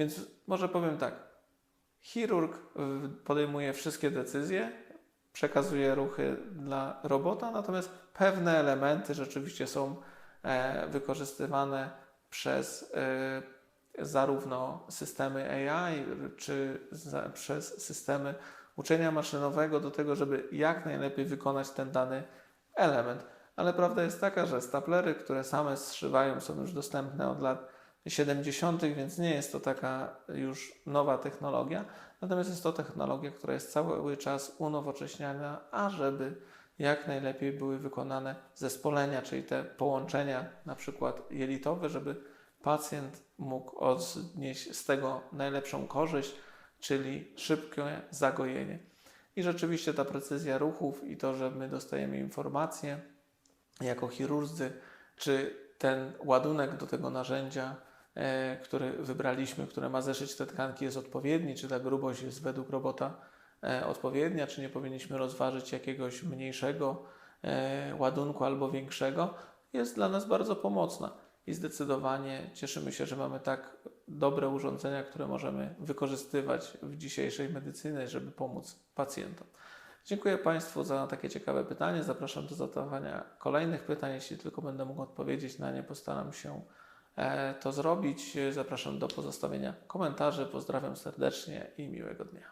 Więc może powiem tak. Chirurg y, podejmuje wszystkie decyzje, przekazuje ruchy dla robota, natomiast pewne elementy rzeczywiście są e, wykorzystywane przez e, zarówno systemy AI, czy przez systemy uczenia maszynowego do tego, żeby jak najlepiej wykonać ten dany element. Ale prawda jest taka, że staplery, które same zszywają, są już dostępne od lat 70., więc nie jest to taka już nowa technologia. Natomiast jest to technologia, która jest cały czas unowocześniana, ażeby jak najlepiej były wykonane zespolenia, czyli te połączenia, na przykład jelitowe, żeby pacjent mógł odnieść z tego najlepszą korzyść, czyli szybkie zagojenie. I rzeczywiście ta precyzja ruchów i to, że my dostajemy informacje jako chirurdzy, czy ten ładunek do tego narzędzia, który wybraliśmy, które ma zeszyć te tkanki, jest odpowiedni, czy ta grubość jest według robota e, odpowiednia, czy nie powinniśmy rozważyć jakiegoś mniejszego e, ładunku albo większego, jest dla nas bardzo pomocna. I zdecydowanie cieszymy się, że mamy tak dobre urządzenia, które możemy wykorzystywać w dzisiejszej medycynie, żeby pomóc pacjentom. Dziękuję Państwu za takie ciekawe pytanie. Zapraszam do zadawania kolejnych pytań. Jeśli tylko będę mógł odpowiedzieć na nie, postaram się e, to zrobić. Zapraszam do pozostawienia komentarzy. Pozdrawiam serdecznie i miłego dnia.